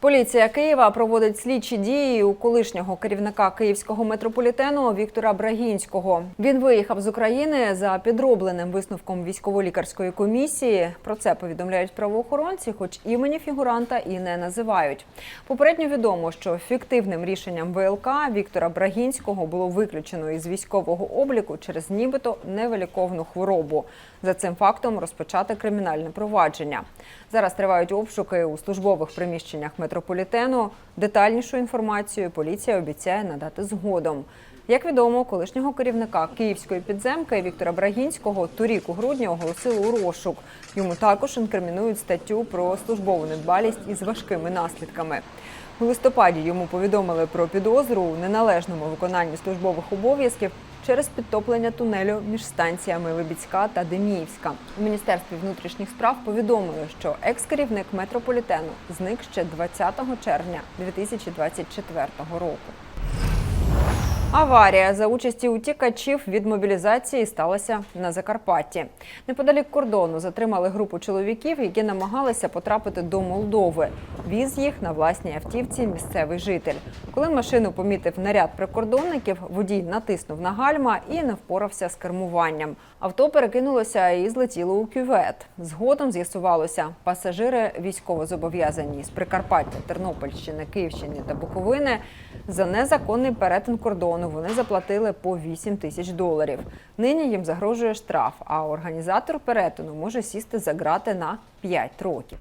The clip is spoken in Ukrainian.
Поліція Києва проводить слідчі дії у колишнього керівника київського метрополітену Віктора Брагінського. Він виїхав з України за підробленим висновком військово-лікарської комісії. Про це повідомляють правоохоронці, хоч імені фігуранта і не називають. Попередньо відомо, що фіктивним рішенням ВЛК Віктора Брагінського було виключено із військового обліку через нібито невиліковну хворобу. За цим фактом розпочати кримінальне провадження. Зараз тривають обшуки у службових приміщеннях метрополітену. Детальнішу інформацію поліція обіцяє надати згодом. Як відомо, колишнього керівника київської підземки Віктора Брагінського торік у грудні оголосили у розшук. Йому також інкримінують статтю про службову недбалість із важкими наслідками. У листопаді йому повідомили про підозру у неналежному виконанні службових обов'язків через підтоплення тунелю між станціями Либіцька та Деміївська. У міністерстві внутрішніх справ повідомили, що екс-керівник метрополітену зник ще 20 червня 2024 року. Аварія за участі утікачів від мобілізації сталася на Закарпатті. Неподалік кордону затримали групу чоловіків, які намагалися потрапити до Молдови. Віз їх на власній автівці місцевий житель. Коли машину помітив наряд прикордонників, водій натиснув на гальма і не впорався з кермуванням. Авто перекинулося і злетіло у кювет. Згодом з'ясувалося, пасажири військовозобов'язані з Прикарпаття, Тернопільщини, Київщини та Буковини. За незаконний перетин кордону вони заплатили по 8 тисяч доларів. Нині їм загрожує штраф, а організатор перетину може сісти за грати на 5 років.